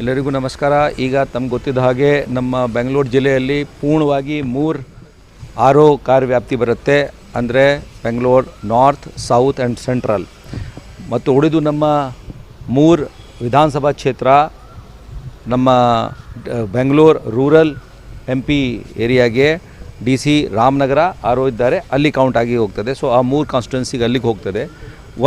ಎಲ್ಲರಿಗೂ ನಮಸ್ಕಾರ. ಈಗ ತಮ್ಗೆ ಗೊತ್ತಿದ್ದ ಹಾಗೆ ನಮ್ಮ ಬೆಂಗಳೂರು ಜಿಲ್ಲೆಯಲ್ಲಿ ಪೂರ್ಣವಾಗಿ ಮೂರು ಆರೋ ಕಾರ್ಯವ್ಯಾಪ್ತಿ ಬರುತ್ತೆ. ಅಂದರೆ Bengaluru north, south and central. ಮತ್ತು ಉಳಿದು ನಮ್ಮ ಮೂರು ವಿಧಾನಸಭಾ ಕ್ಷೇತ್ರ, ನಮ್ಮ ಬೆಂಗಳೂರು ರೂರಲ್ ಎಂ ಪಿ ಏರಿಯಾಗೆ ಡಿ ಸಿ ರಾಮನಗರ ಆರೋ ಇದ್ದಾರೆ. ಅಲ್ಲಿ ಕೌಂಟ್ ಆಗಿ ಹೋಗ್ತದೆ. ಸೊ ಆ ಮೂರು ಕಾನ್ಸ್ಟೆನ್ಸಿಗೆ ಅಲ್ಲಿಗೆ ಹೋಗ್ತದೆ.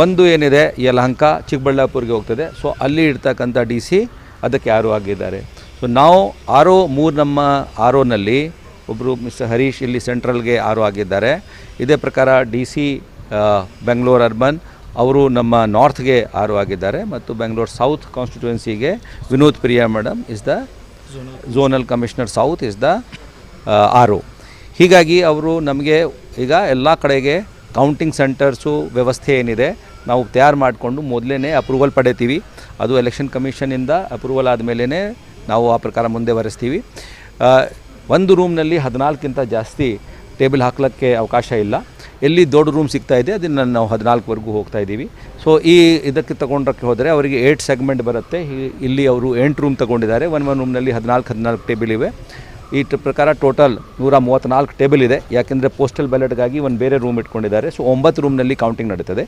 ಒಂದು ಏನಿದೆ ಯಲಹಂಕ ಚಿಕ್ಕಬಳ್ಳಾಪುರಿಗೆ ಹೋಗ್ತದೆ. ಸೊ ಅಲ್ಲಿ ಇರ್ತಕ್ಕಂಥ ಡಿ ಸಿ ಅದಕ್ಕೆ ಆರೋ ಆಗಿದ್ದಾರೆ. ಸೊ ನಾವು ಆರೋ ಮೂರು ನಮ್ಮ ಆರೋನಲ್ಲಿ ಒಬ್ಬರು ಮಿಸ್ಟರ್ ಹರೀಶ್ ಇಲ್ಲಿ ಸೆಂಟ್ರಲ್ಗೆ ಆರೋ ಆಗಿದ್ದಾರೆ. ಇದೇ ಪ್ರಕಾರ ಡಿ ಸಿ ಬೆಂಗಳೂರು ಅರ್ಬನ್ ಅವರು ನಮ್ಮ ನಾರ್ತ್ಗೆ ಆರು ಆಗಿದ್ದಾರೆ ಮತ್ತು Bengaluru south ಕಾನ್ಸ್ಟಿಟ್ಯೂನ್ಸಿಗೆ Vinod Priya madam is the zonal commissioner south is the ARO. ಹೀಗಾಗಿ ಅವರು ನಮಗೆ ಈಗ ಎಲ್ಲ ಕಡೆಗೆ ಕೌಂಟಿಂಗ್ ಸೆಂಟರ್ಸು ವ್ಯವಸ್ಥೆ ಏನಿದೆ ನಾವು ತಯಾರು ಮಾಡಿಕೊಂಡು ಮೊದಲೇ ಅಪ್ರೂವಲ್ ಪಡಿತೀವಿ. ಅದು ಎಲೆಕ್ಷನ್ ಕಮಿಷನಿಂದ ಅಪ್ರೂವಲ್ ಆದಮೇಲೆ ನಾವು ಆ ಪ್ರಕಾರ ಮುಂದೆ ಬರೆಸ್ತೀವಿ. ಆ, ಒಂದು ರೂಮ್ನಲ್ಲಿ ಹದಿನಾಲ್ಕಿಂತ ಜಾಸ್ತಿ ಟೇಬಲ್ ಹಾಕ್ಲಿಕ್ಕೆ ಅವಕಾಶ ಇಲ್ಲ. ಎಲ್ಲಿ ದೊಡ್ಡ ರೂಮ್ ಸಿಗ್ತಾ ಇದೆ ಅದನ್ನು ನಾವು ಹದಿನಾಲ್ಕುವರೆಗೂ ಹೋಗ್ತಾ ಇದ್ದೀವಿ. ಸೊ ಈ ಇದಕ್ಕೆ ತೊಗೊಂಡಕ್ಕೆ ಹೋದರೆ ಅವರಿಗೆ ಏಯ್ಟ್ ಸೆಗ್ಮೆಂಟ್ ಬರುತ್ತೆ. ಇಲ್ಲಿ ಅವರು ಎಂಟು ರೂಮ್ ತಗೊಂಡಿದ್ದಾರೆ. ಒನ್ ಒನ್ ರೂಮ್ನಲ್ಲಿ ಹದಿನಾಲ್ಕು ಹದಿನಾಲ್ಕು ಟೇಬಲ್ ಇವೆ. ಈ ಪ್ರಕಾರ ಟೋಟಲ್ ನೂರ ಮೂವತ್ತ್ನಾಲ್ಕು ಟೇಬಲ್ ಇದೆ. ಯಾಕೆಂದರೆ ಪೋಸ್ಟಲ್ ಬ್ಯಾಲೆಟ್ಗಾಗಿ ಒಂದು ಬೇರೆ ರೂಮ್ ಇಟ್ಕೊಂಡಿದ್ದಾರೆ. ಸೊ ಒಂಬತ್ತು ರೂಮ್ನಲ್ಲಿ ಕೌಂಟಿಂಗ್ ನಡೀತದೆ.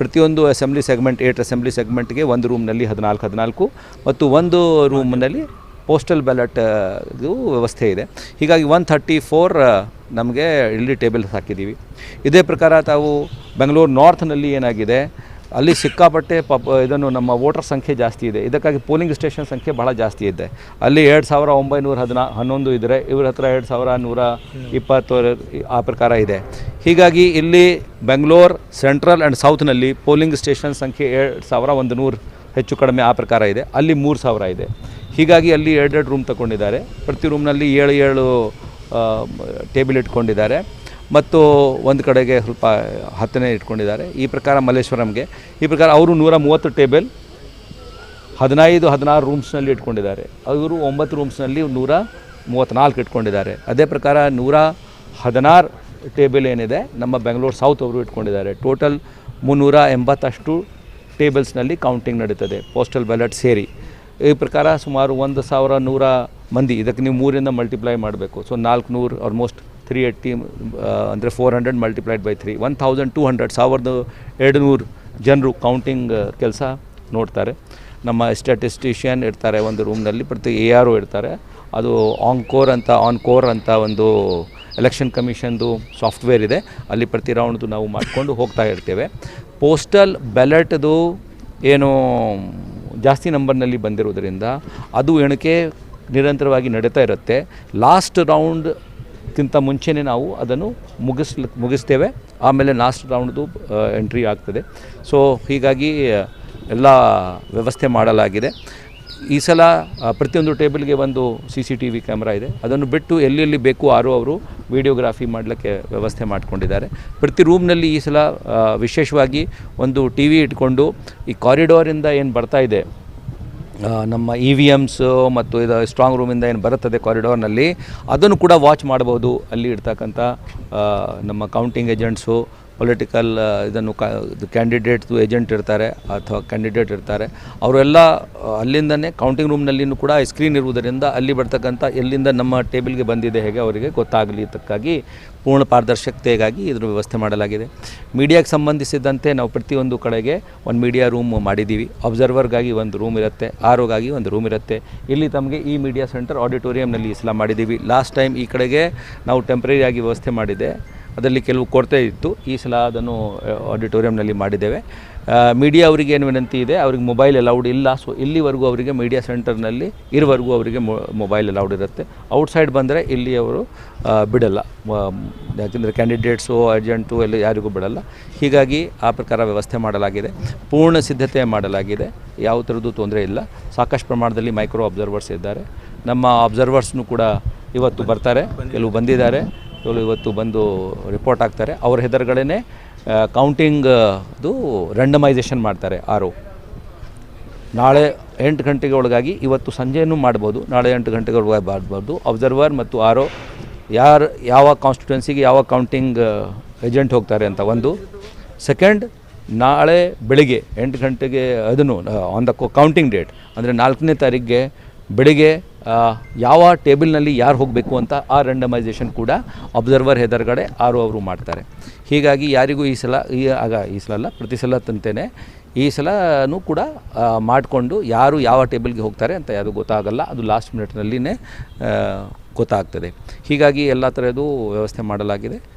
ಪ್ರತಿಯೊಂದು ಅಸೆಂಬ್ಲಿ ಸೆಗ್ಮೆಂಟ್ ಏಟ್ ಅಸೆಂಬ್ಲಿ ಸೆಗ್ಮೆಂಟ್ಗೆ ಒಂದು ರೂಮ್ನಲ್ಲಿ ಹದಿನಾಲ್ಕು ಹದಿನಾಲ್ಕು ಮತ್ತು ಒಂದು ರೂಮ್ನಲ್ಲಿ ಪೋಸ್ಟಲ್ ಬ್ಯಾಲೆಟ್ ಇದು ವ್ಯವಸ್ಥೆ ಇದೆ. ಹೀಗಾಗಿ ಒನ್ ಥರ್ಟಿ ಫೋರ್ ನಮಗೆ ಇಲ್ಲಿ ಟೇಬಲ್ಸ್ ಹಾಕಿದ್ದೀವಿ. ಇದೇ ಪ್ರಕಾರ ತಾವು ಬೆಂಗಳೂರು ನಾರ್ತ್ನಲ್ಲಿ ಏನಾಗಿದೆ? ಅಲ್ಲಿ ಸಿಕ್ಕಾಪಟ್ಟೆ ಪಾಪ ಇದನ್ನು ನಮ್ಮ ವೋಟರ್ ಸಂಖ್ಯೆ ಜಾಸ್ತಿ ಇದೆ. ಇದಕ್ಕಾಗಿ ಪೋಲಿಂಗ್ ಸ್ಟೇಷನ್ ಸಂಖ್ಯೆ ಬಹಳ ಜಾಸ್ತಿ ಇದೆ. ಅಲ್ಲಿ ಎರಡು ಸಾವಿರ ಒಂಬೈನೂರ ಹದಿನಾ, ಹನ್ನೊಂದು ಇದ್ದರೆ ಇವ್ರ ಹತ್ರ ಎರಡು ಸಾವಿರ ನೂರ ಇಪ್ಪತ್ತು ಆ ಪ್ರಕಾರ ಇದೆ. ಹೀಗಾಗಿ ಇಲ್ಲಿ ಬೆಂಗಳೂರು, ಸೆಂಟ್ರಲ್ ಆ್ಯಂಡ್ ಸೌತ್ನಲ್ಲಿ ಪೋಲಿಂಗ್ ಸ್ಟೇಷನ್ ಸಂಖ್ಯೆ ಎರಡು ಸಾವಿರ ಒಂದು ನೂರು ಹೆಚ್ಚು ಕಡಿಮೆ ಆ ಪ್ರಕಾರ ಇದೆ. ಅಲ್ಲಿ ಮೂರು ಸಾವಿರ ಇದೆ. ಹೀಗಾಗಿ ಅಲ್ಲಿ ಎರಡೆರಡು ರೂಮ್ ತಗೊಂಡಿದ್ದಾರೆ ಪ್ರತಿ ರೂಮ್ನಲ್ಲಿ ಏಳು ಏಳು ಟೇಬಲ್ ಇಟ್ಕೊಂಡಿದ್ದಾರೆ. ಮತ್ತು ಒಂದು ಕಡೆಗೆ ಸ್ವಲ್ಪ ಹತ್ತನೇ ಇಟ್ಕೊಂಡಿದ್ದಾರೆ. ಈ ಪ್ರಕಾರ ಮಲ್ಲೇಶ್ವರಂಗೆ, ಈ ಪ್ರಕಾರ ಅವರು ನೂರ ಮೂವತ್ತು ಟೇಬಲ್ ಹದಿನೈದು, ಹದಿನಾರು ರೂಮ್ಸ್ನಲ್ಲಿ ಇಟ್ಕೊಂಡಿದ್ದಾರೆ. ಅವರು ಒಂಬತ್ತು ರೂಮ್ಸ್ನಲ್ಲಿ ನೂರ ಮೂವತ್ತ್ನಾಲ್ಕು ಇಟ್ಕೊಂಡಿದ್ದಾರೆ. ಅದೇ ಪ್ರಕಾರ ನೂರ ಹದಿನಾರು ಟೇಬಲ್ ಏನಿದೆ, ನಮ್ಮ ಬೆಂಗಳೂರು ಸೌತ್ ಅವರು ಇಟ್ಕೊಂಡಿದ್ದಾರೆ. ಟೋಟಲ್ ಮುನ್ನೂರ ಎಂಬತ್ತಷ್ಟು ಟೇಬಲ್ಸ್ನಲ್ಲಿ ಕೌಂಟಿಂಗ್ ನಡೀತದೆ, ಪೋಸ್ಟಲ್ ಬ್ಯಾಲೆಟ್ ಸೇರಿ. ಈ ಪ್ರಕಾರ ಸುಮಾರು ಒಂದು ಸಾವಿರ ನೂರ ಮಂದಿ, ಇದಕ್ಕೆ ನೀವು ಮೂರಿಂದ ಮಲ್ಟಿಪ್ಲೈ ಮಾಡಬೇಕು. ಸೊ ನಾಲ್ಕು ನೂರು ಆಲ್ಮೋಸ್ಟ್ ತ್ರೀ ಏಯ್ಟಿ ಅಂದರೆ four hundred multiplied by three one thousand two hundred ಸಾವಿರದ ಎರಡು ನೂರು ಜನರು ಕೌಂಟಿಂಗ್ ಕೆಲಸ ನೋಡ್ತಾರೆ. ನಮ್ಮ ಸ್ಟ್ಯಾಟಿಸ್ಟಿಷಿಯನ್ ಇರ್ತಾರೆ ಒಂದು ರೂಮ್ನಲ್ಲಿ ಪ್ರತಿ ಎ ಆರ್ ಇರ್ತಾರೆ. ಅದು ಆನ್ ಕೋರ್ ಅಂತ ಆನ್ ಕೋರ್ ಅಂತ ಒಂದು ಎಲೆಕ್ಷನ್ ಕಮಿಷನ್ದು ಸಾಫ್ಟ್ವೇರ್ ಇದೆ. ಅಲ್ಲಿ ಪ್ರತಿ ರೌಂಡ್ದು ನಾವು ಮಾಡಿಕೊಂಡು ಹೋಗ್ತಾ ಇರ್ತೇವೆ. ಪೋಸ್ಟಲ್ ಬ್ಯಾಲೆಟ್ದು ಏನು ಜಾಸ್ತಿ ನಂಬರ್ನಲ್ಲಿ ಬಂದಿರೋದ್ರಿಂದ ಅದು ಎಣಿಕೆ ನಿರಂತರವಾಗಿ ನಡೀತಾ ಇರುತ್ತೆ. ಲಾಸ್ಟ್ ರೌಂಡ್ಗಿಂತ ಮುಂಚೆನೇ ನಾವು ಅದನ್ನು ಮುಗಿಸ್ಲಿಕ್ಕೆ ಮುಗಿಸ್ತೇವೆ. ಆಮೇಲೆ ಲಾಸ್ಟ್ ರೌಂಡ್ದು ಎಂಟ್ರಿ ಆಗ್ತದೆ. ಸೊ ಹೀಗಾಗಿ ಎಲ್ಲ ವ್ಯವಸ್ಥೆ ಮಾಡಲಾಗಿದೆ. ಈ ಸಲ ಪ್ರತಿಯೊಂದು ಟೇಬಲ್ಗೆ ಒಂದು C C T V camera ಇದೆ. ಅದನ್ನು ಬಿಟ್ಟು ಎಲ್ಲೆಲ್ಲಿ ಬೇಕು ಆರು ಅವರು ವಿಡಿಯೋಗ್ರಾಫಿ ಮಾಡಲಿಕ್ಕೆ ವ್ಯವಸ್ಥೆ ಮಾಡಿಕೊಂಡಿದ್ದಾರೆ. ಪ್ರತಿ ರೂಮ್ನಲ್ಲಿ ಈ ಸಲ ವಿಶೇಷವಾಗಿ ಒಂದು ಟಿ ವಿ ಇಟ್ಕೊಂಡು ಈ ಕಾರಿಡೋರಿಂದ ಏನು ಬರ್ತಾ ಇದೆ ನಮ್ಮ ಇ ವಿ ಎಮ್ಸು ಮತ್ತು ಇದು ಸ್ಟ್ರಾಂಗ್ ರೂಮಿಂದ ಏನು ಬರುತ್ತದೆ ಕಾರಿಡೋರ್ನಲ್ಲಿ ಅದನ್ನು ಕೂಡ ವಾಚ್ ಮಾಡ್ಬೋದು ಅಲ್ಲಿ ಇರ್ತಕ್ಕಂಥ ನಮ್ಮ ಕೌಂಟಿಂಗ್ ಏಜೆಂಟ್ಸು ಪೊಲಿಟಿಕಲ್ ಇದನ್ನು ಕ್ಯಾಂಡಿಡೇಟ್ದು ಏಜೆಂಟ್ ಇರ್ತಾರೆ ಅಥವಾ ಕ್ಯಾಂಡಿಡೇಟ್ ಇರ್ತಾರೆ. ಅವರೆಲ್ಲ ಅಲ್ಲಿಂದನೇ ಕೌಂಟಿಂಗ್ ರೂಮ್ನಲ್ಲಿಯೂ ಕೂಡ ಸ್ಕ್ರೀನ್ ಇರುವುದರಿಂದ ಅಲ್ಲಿ ಬರ್ತಕ್ಕಂಥ, ಎಲ್ಲಿಂದ ನಮ್ಮ ಟೇಬಲ್ಗೆ ಬಂದಿದೆ ಹೇಗೆ ಅವರಿಗೆ ಗೊತ್ತಾಗಲಿ ಇದಕ್ಕಾಗಿ ಪೂರ್ಣ ಪಾರದರ್ಶಕತೆಗಾಗಿ ಇದ್ರ ವ್ಯವಸ್ಥೆ ಮಾಡಲಾಗಿದೆ. ಮೀಡಿಯಾಗೆ ಸಂಬಂಧಿಸಿದಂತೆ ನಾವು ಪ್ರತಿಯೊಂದು ಕಡೆಗೆ ಒಂದು ಮೀಡಿಯಾ ರೂಮ್ ಮಾಡಿದ್ದೀವಿ. ಅಬ್ಸರ್ವರ್ಗಾಗಿ ಒಂದು ರೂಮ್ ಇರುತ್ತೆ ಆರೋಗಾಗಿ ಒಂದು ರೂಮ್ ಇರುತ್ತೆ. ಇಲ್ಲಿ ತಮಗೆ ಈ ಮೀಡಿಯಾ ಸೆಂಟರ್ ಆಡಿಟೋರಿಯಂನಲ್ಲಿ ಈ ಸಲ ಮಾಡಿದ್ದೀವಿ. ಲಾಸ್ಟ್ ಟೈಮ್ ಈ ಕಡೆಗೆ ನಾವು ಟೆಂಪ್ರರಿ ಆಗಿ ವ್ಯವಸ್ಥೆ ಮಾಡಿದೆ. ಅದರಲ್ಲಿ ಕೆಲವು ಕೊರತೆ ಇತ್ತು. ಈ ಸಲ ಅದನ್ನು ಆಡಿಟೋರಿಯಂನಲ್ಲಿ ಮಾಡಿದ್ದೇವೆ. ಮೀಡಿಯಾ ಅವರಿಗೆ ಏನು ವಿನಂತಿ ಇದೆ, ಅವ್ರಿಗೆ ಮೊಬೈಲ್ ಅಲೌಡ್ ಇಲ್ಲ. ಸೊ ಇಲ್ಲಿವರೆಗೂ ಅವರಿಗೆ ಮೀಡಿಯಾ ಸೆಂಟರ್ನಲ್ಲಿ ಇರುವರೆಗೂ ಅವರಿಗೆ ಮೊಬೈಲ್ ಅಲೌಡ್ ಇರುತ್ತೆ. ಔಟ್ಸೈಡ್ ಬಂದರೆ ಇಲ್ಲಿ ಅವರು ಬಿಡಲ್ಲ. ಯಾಕೆಂದರೆ ಕ್ಯಾಂಡಿಡೇಟ್ಸು ಏಜೆಂಟು ಎಲ್ಲ ಯಾರಿಗೂ ಬಿಡಲ್ಲ. ಹೀಗಾಗಿ ಆ ಪ್ರಕಾರ ವ್ಯವಸ್ಥೆ ಮಾಡಲಾಗಿದೆ. ಪೂರ್ಣ ಸಿದ್ಧತೆ ಮಾಡಲಾಗಿದೆ. ಯಾವ ಥರದ್ದು ತೊಂದರೆ ಇಲ್ಲ. ಸಾಕಷ್ಟು ಪ್ರಮಾಣದಲ್ಲಿ ಮೈಕ್ರೋ ಅಬ್ಸರ್ವರ್ಸ್ ಇದ್ದಾರೆ. ನಮ್ಮ ಅಬ್ಸರ್ವರ್ಸ್ನು ಕೂಡ ಇವತ್ತು ಬರ್ತಾರೆ. ಕೆಲವು ಬಂದಿದ್ದಾರೆ. ಕೆಲವು ಇವತ್ತು ಬಂದು ರಿಪೋರ್ಟ್ ಆಗ್ತಾರೆ ಅವ್ರ ಹೆದರುಗಳೇ ಕೌಂಟಿಂಗ್ದು ರಂಡಮೈಸೇಷನ್ ಮಾಡ್ತಾರೆ ಆರು. ನಾಳೆ ಎಂಟು ಗಂಟೆಗೆ ಒಳಗಾಗಿ ಇವತ್ತು ಸಂಜೆಯೂ ಮಾಡ್ಬೋದು. ನಾಳೆ ಎಂಟು ಗಂಟೆಗೆ ಒಳಗಾಗಿ ಮಾಡ್ಬೋದು. ಅಬ್ಸರ್ವರ್ ಮತ್ತು ಆರೋ, ಯಾರು, ಯಾವ ಕಾನ್ಸ್ಟಿಟ್ಯೂನ್ಸಿಗೆ ಯಾವ ಕೌಂಟಿಂಗ್ ಏಜೆಂಟ್ ಹೋಗ್ತಾರೆ ಅಂತ ಒಂದು. ಸೆಕೆಂಡ್ ನಾಳೆ ಬೆಳಿಗ್ಗೆ ಎಂಟು ಗಂಟೆಗೆ ಅದನ್ನು ಆನ್ ದ ಕೌಂಟಿಂಗ್ ಡೇಟ್ ಅಂದರೆ ನಾಲ್ಕನೇ ತಾರೀಕಿಗೆ ಬೆಳಿಗ್ಗೆ ಯಾವ ಟೇಬಲ್ನಲ್ಲಿ ಯಾರು ಹೋಗಬೇಕು ಅಂತ ಆ ರಂಡಮೈಸೇಷನ್ ಕೂಡ ಅಬ್ಸರ್ವರ್ ಹೆದರ್ಗಡೆ ಆರು ಅವರು ಮಾಡ್ತಾರೆ. ಹೀಗಾಗಿ ಯಾರಿಗೂ ಈ ಸಲ, ಈ, ಆಗ ಈ ಸಲ ಅಲ್ಲ, ಪ್ರತಿ ಸಲ ತಂತೇನೆ ಈ ಸಲನೂ ಕೂಡ ಮಾಡಿಕೊಂಡು ಯಾರು ಯಾವ ಟೇಬಲ್ಗೆ ಹೋಗ್ತಾರೆ ಅಂತ ಯಾವುದು ಗೊತ್ತಾಗಲ್ಲ. ಅದು ಲಾಸ್ಟ್ ಮಿನಿಟ್ನಲ್ಲಿನೇ ಗೊತ್ತಾಗ್ತದೆ. ಹೀಗಾಗಿ ಎಲ್ಲ ಥರದ್ದು ವ್ಯವಸ್ಥೆ ಮಾಡಲಾಗಿದೆ.